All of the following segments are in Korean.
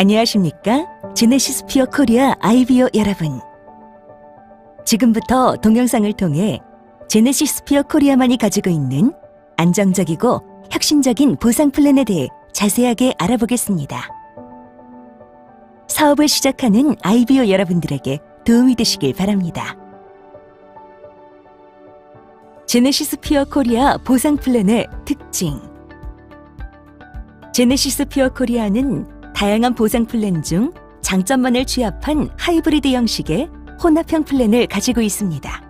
안녕하십니까? 제네시스 피어 코리아 아이비오 여러분. 지금부터 동영상을 통해 제네시스 피어 코리아만이 가지고 있는 안정적이고 혁신적인 보상 플랜에 대해 자세하게 알아보겠습니다. 사업을 시작하는 아이비오 여러분들에게 도움이 되시길 바랍니다. 제네시스 피어 코리아 보상 플랜의 특징. 제네시스 피어 코리아는 다양한 보상 플랜 중 장점만을 취합한 하이브리드 형식의 혼합형 플랜을 가지고 있습니다.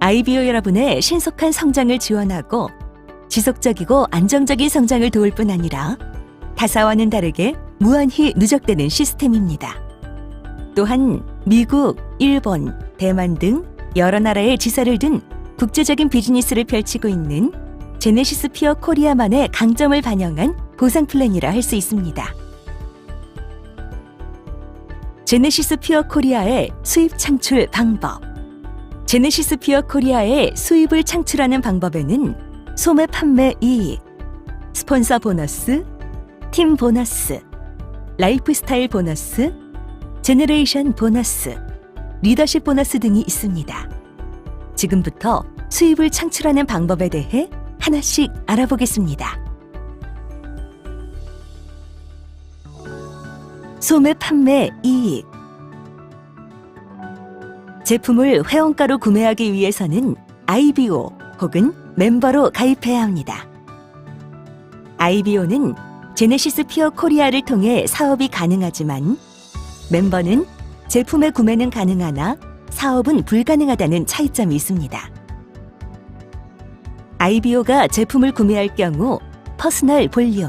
아이비오 여러분의 신속한 성장을 지원하고 지속적이고 안정적인 성장을 도울 뿐 아니라 타사와는 다르게 무한히 누적되는 시스템입니다. 또한 미국, 일본, 대만 등 여러 나라의 지사를 둔 국제적인 비즈니스를 펼치고 있는 제네시스 피어 코리아만의 강점을 반영한 보상 플랜이라 할 수 있습니다. 제네시스 피어 코리아의 수입 창출 방법. 제네시스 피어 코리아의 수입을 창출하는 방법에는 소매 판매 이익, 스폰서 보너스, 팀 보너스, 라이프스타일 보너스, 제너레이션 보너스, 리더십 보너스 등이 있습니다. 지금부터 수입을 창출하는 방법에 대해 하나씩 알아보겠습니다. 소매 판매 이익 제품을 회원가로 구매하기 위해서는 IBO 혹은 멤버로 가입해야 합니다. IBO는 제네시스 피어 코리아를 통해 사업이 가능하지만 멤버는 제품의 구매는 가능하나 사업은 불가능하다는 차이점이 있습니다. IBO가 제품을 구매할 경우 퍼스널 볼륨,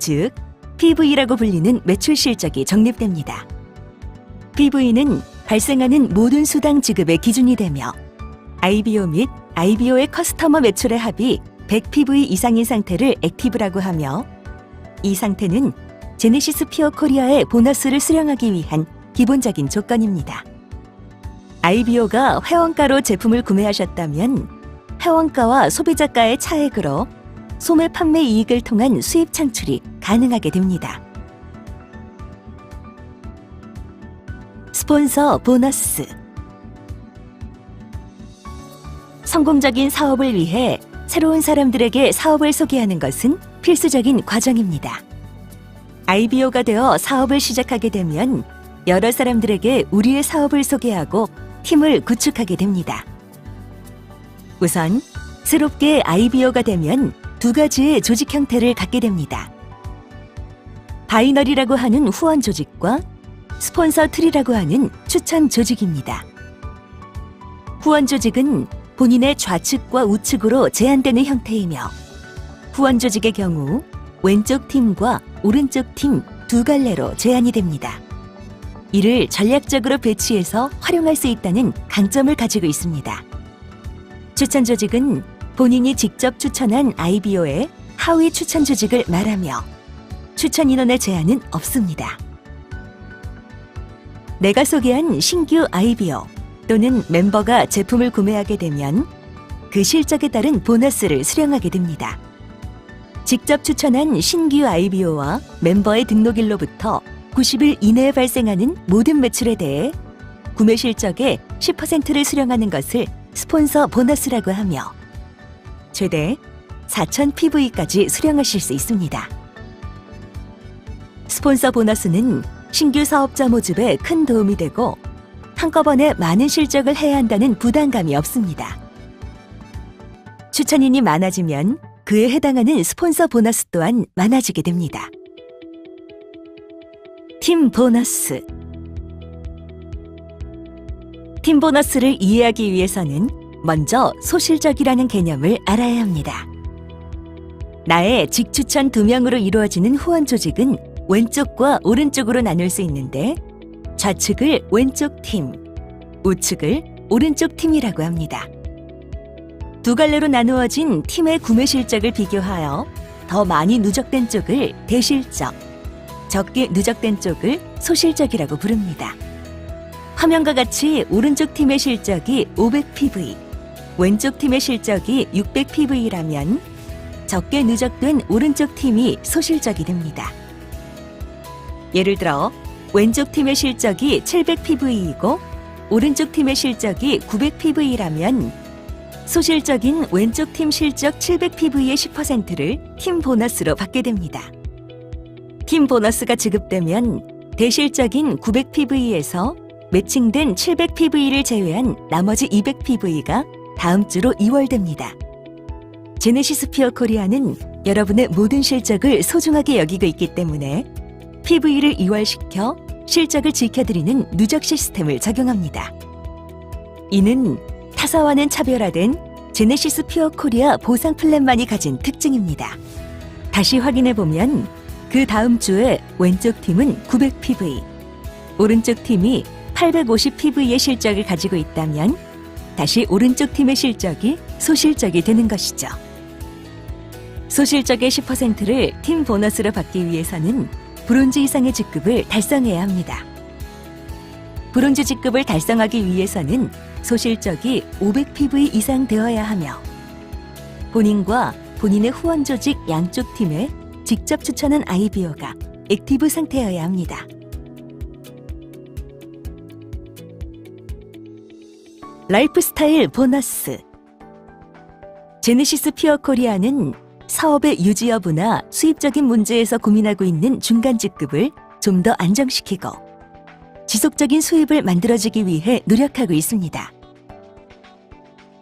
즉 PV라고 불리는 매출 실적이 적립됩니다. PV는 발생하는 모든 수당 지급의 기준이 되며 IBO 및 IBO의 커스터머 매출의 합이 100PV 이상인 상태를 액티브라고 하며 이 상태는 제네시스 피어 코리아의 보너스를 수령하기 위한 기본적인 조건입니다. IBO가 회원가로 제품을 구매하셨다면 회원가와 소비자가의 차액으로 소매 판매 이익을 통한 수입 창출이 가능하게 됩니다. 스폰서 보너스 성공적인 사업을 위해 새로운 사람들에게 사업을 소개하는 것은 필수적인 과정입니다. IBO가 되어 사업을 시작하게 되면 여러 사람들에게 우리의 사업을 소개하고 팀을 구축하게 됩니다. 우선 새롭게 IBO가 되면 두 가지의 조직 형태를 갖게 됩니다. 바이너리라고 하는 후원 조직과 스폰서 트리라고 하는 추천 조직입니다. 후원 조직은 본인의 좌측과 우측으로 제한되는 형태이며 후원 조직의 경우 왼쪽 팀과 오른쪽 팀 두 갈래로 제한이 됩니다. 이를 전략적으로 배치해서 활용할 수 있다는 강점을 가지고 있습니다. 추천 조직은 본인이 직접 추천한 IBO의 하위 추천 조직을 말하며 추천 인원의 제한은 없습니다. 내가 소개한 신규 IBO 또는 멤버가 제품을 구매하게 되면 그 실적에 따른 보너스를 수령하게 됩니다. 직접 추천한 신규 IBO와 멤버의 등록일로부터 90일 이내에 발생하는 모든 매출에 대해 구매 실적의 10%를 수령하는 것을 스폰서 보너스라고 하며 최대 4,000 PV까지 수령하실 수 있습니다. 스폰서 보너스는 신규 사업자 모집에 큰 도움이 되고 한꺼번에 많은 실적을 해야 한다는 부담감이 없습니다. 추천인이 많아지면 그에 해당하는 스폰서 보너스 또한 많아지게 됩니다. 팀 보너스 팀 보너스를 이해하기 위해서는 먼저 소실적이라는 개념을 알아야 합니다. 나의 직추천 두 명으로 이루어지는 후원 조직은 왼쪽과 오른쪽으로 나눌 수 있는데 좌측을 왼쪽 팀, 우측을 오른쪽 팀이라고 합니다. 두 갈래로 나누어진 팀의 구매 실적을 비교하여 더 많이 누적된 쪽을 대실적, 적게 누적된 쪽을 소실적이라고 부릅니다. 화면과 같이 오른쪽 팀의 실적이 500PV, 왼쪽 팀의 실적이 600PV라면 적게 누적된 오른쪽 팀이 소실적이 됩니다. 예를 들어 왼쪽 팀의 실적이 700PV이고 오른쪽 팀의 실적이 900PV라면 소실적인 왼쪽 팀 실적 700PV의 10%를 팀 보너스로 받게 됩니다. 팀 보너스가 지급되면 대실적인 900PV에서 매칭된 700PV를 제외한 나머지 200PV가 다음 주로 이월됩니다. 제네시스 피어 코리아는 여러분의 모든 실적을 소중하게 여기고 있기 때문에 PV를 이월시켜 실적을 지켜드리는 누적 시스템을 적용합니다. 이는 타사와는 차별화된 제네시스 피어 코리아 보상 플랜만이 가진 특징입니다. 다시 확인해 보면 그 다음 주에 왼쪽 팀은 900PV, 오른쪽 팀이 850PV의 실적을 가지고 있다면 다시 오른쪽 팀의 실적이 소실적이 되는 것이죠. 소실적의 10%를 팀 보너스로 받기 위해서는 브론즈 이상의 직급을 달성해야 합니다. 브론즈 직급을 달성하기 위해서는 소실적이 500PV 이상 되어야 하며 본인과 본인의 후원 조직 양쪽 팀에 직접 추천한 아이비오가 액티브 상태여야 합니다. 라이프스타일 보너스 제네시스 피어 코리아는 사업의 유지 여부나 수입적인 문제에서 고민하고 있는 중간 직급을 좀 더 안정시키고 지속적인 수입을 만들어주기 위해 노력하고 있습니다.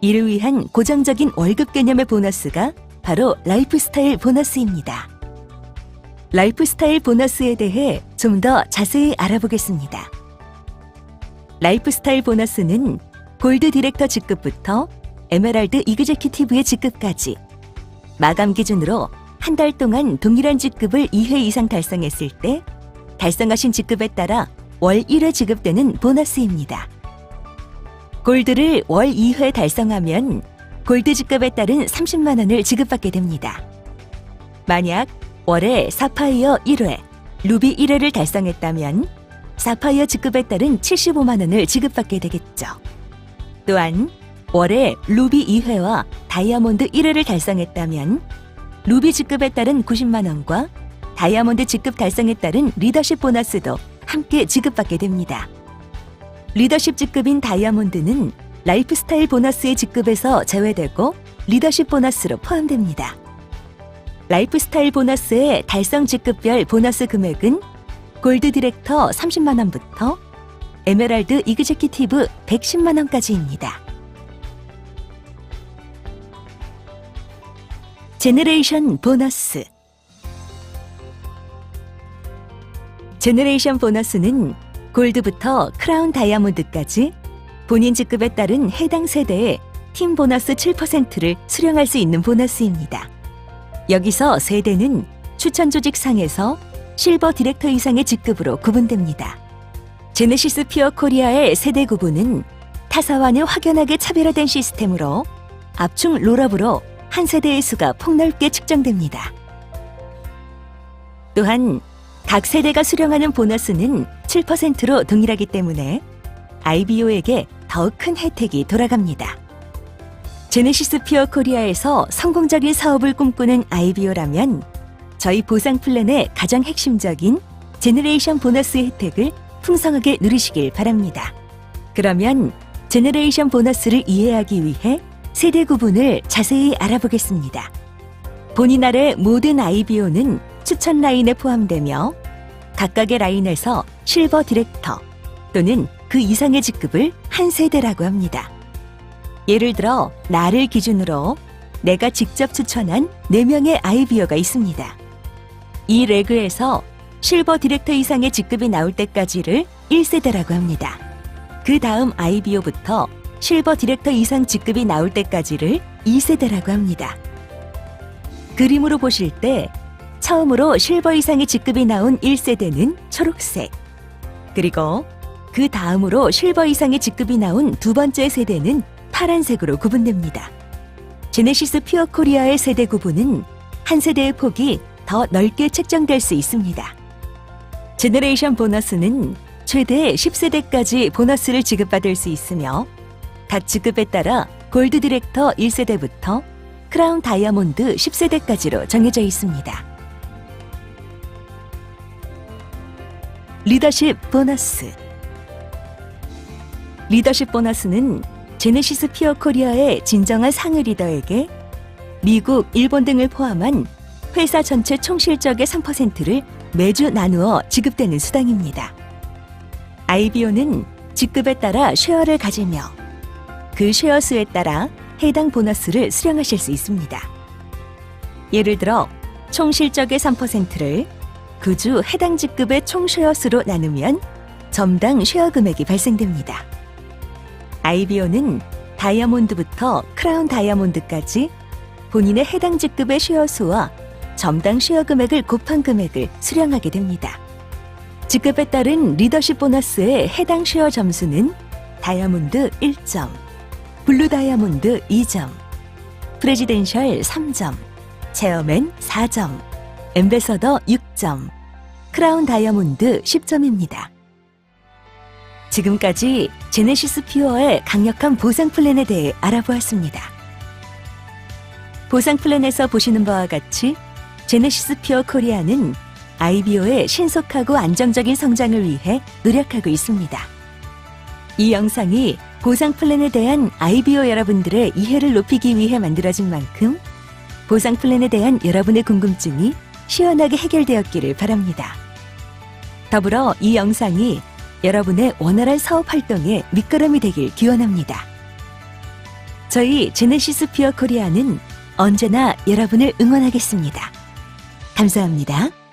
이를 위한 고정적인 월급 개념의 보너스가 바로 라이프스타일 보너스입니다. 라이프스타일 보너스에 대해 좀 더 자세히 알아보겠습니다. 라이프스타일 보너스는 골드 디렉터 직급부터 에메랄드 이그제큐티브의 직급까지 마감 기준으로 한 달 동안 동일한 직급을 2회 이상 달성했을 때 달성하신 직급에 따라 월 1회 지급되는 보너스입니다. 골드를 월 2회 달성하면 골드 직급에 따른 30만 원을 지급받게 됩니다. 만약 월에 사파이어 1회, 루비 1회를 달성했다면 사파이어 직급에 따른 75만 원을 지급받게 되겠죠. 또한 월에 루비 2회와 다이아몬드 1회를 달성했다면 루비 직급에 따른 90만 원과 다이아몬드 직급 달성에 따른 리더십 보너스도 함께 지급받게 됩니다. 리더십 직급인 다이아몬드는 라이프스타일 보너스의 직급에서 제외되고 리더십 보너스로 포함됩니다. 라이프스타일 보너스의 달성 직급별 보너스 금액은 골드 디렉터 30만 원부터 에메랄드 이그제큐티브 110만 원까지입니다. 제너레이션 보너스 제너레이션 보너스는 골드부터 크라운 다이아몬드까지 본인 직급에 따른 해당 세대의 팀 보너스 7%를 수령할 수 있는 보너스입니다. 여기서 세대는 추천 조직 상에서 실버 디렉터 이상의 직급으로 구분됩니다. 제네시스 피어 코리아의 세대 구분은 타사와는 확연하게 차별화된 시스템으로 압축 롤업으로 한 세대의 수가 폭넓게 측정됩니다. 또한 각 세대가 수령하는 보너스는 7%로 동일하기 때문에 IBO에게 더 큰 혜택이 돌아갑니다. 제네시스 피어 코리아에서 성공적인 사업을 꿈꾸는 IBO라면 저희 보상 플랜의 가장 핵심적인 제너레이션 보너스 혜택을 풍성하게 누리시길 바랍니다. 그러면 제너레이션 보너스를 이해하기 위해 세대 구분을 자세히 알아보겠습니다. 본인 아래 모든 IBO는 추천 라인에 포함되며 각각의 라인에서 실버 디렉터 또는 그 이상의 직급을 한 세대라고 합니다. 예를 들어 나를 기준으로 내가 직접 추천한 4명의 IBO가 있습니다. 이 레그에서 실버 디렉터 이상의 직급이 나올 때까지를 1세대라고 합니다. 그 다음 IBO부터 실버 디렉터 이상 직급이 나올 때까지를 2세대라고 합니다. 그림으로 보실 때 처음으로 실버 이상의 직급이 나온 1세대는 초록색, 그리고 그 다음으로 실버 이상의 직급이 나온 두 번째 세대는 파란색으로 구분됩니다. 제네시스 퓨어 코리아의 세대 구분은 한 세대의 폭이 더 넓게 책정될 수 있습니다. 제너레이션 보너스는 최대 10세대까지 보너스를 지급받을 수 있으며 각 직급에 따라 골드 디렉터 1세대부터 크라운 다이아몬드 10세대까지로 정해져 있습니다. 리더십 보너스. 리더십 보너스는 제네시스 피어 코리아의 진정한 상위 리더에게 미국, 일본 등을 포함한 회사 전체 총 실적의 3%를 매주 나누어 지급되는 수당입니다. IBO는 직급에 따라 쉐어를 가지며 그 쉐어 수에 따라 해당 보너스를 수령하실 수 있습니다. 예를 들어 총 실적의 3%를 그 주 해당 직급의 총 쉐어 수로 나누면 점당 쉐어 금액이 발생됩니다. IBO는 다이아몬드부터 크라운 다이아몬드까지 본인의 해당 직급의 쉐어 수와 점당 쉐어 금액을 곱한 금액을 수령하게 됩니다. 직급에 따른 리더십 보너스의 해당 쉐어 점수는 다이아몬드 1점, 블루 다이아몬드 2점, 프레지덴셜 3점, 체어맨 4점, 엠베서더 6점, 크라운 다이아몬드 10점입니다. 지금까지 제네시스 퓨어의 강력한 보상 플랜에 대해 알아보았습니다. 보상 플랜에서 보시는 바와 같이 제네시스 퓨어 코리아는 IBO의 신속하고 안정적인 성장을 위해 노력하고 있습니다. 이 영상이 보상 플랜에 대한 IBO 여러분들의 이해를 높이기 위해 만들어진 만큼 보상 플랜에 대한 여러분의 궁금증이 시원하게 해결되었기를 바랍니다. 더불어 이 영상이 여러분의 원활한 사업 활동에 밑거름이 되길 기원합니다. 저희 제네시스 피어 코리아는 언제나 여러분을 응원하겠습니다. 감사합니다.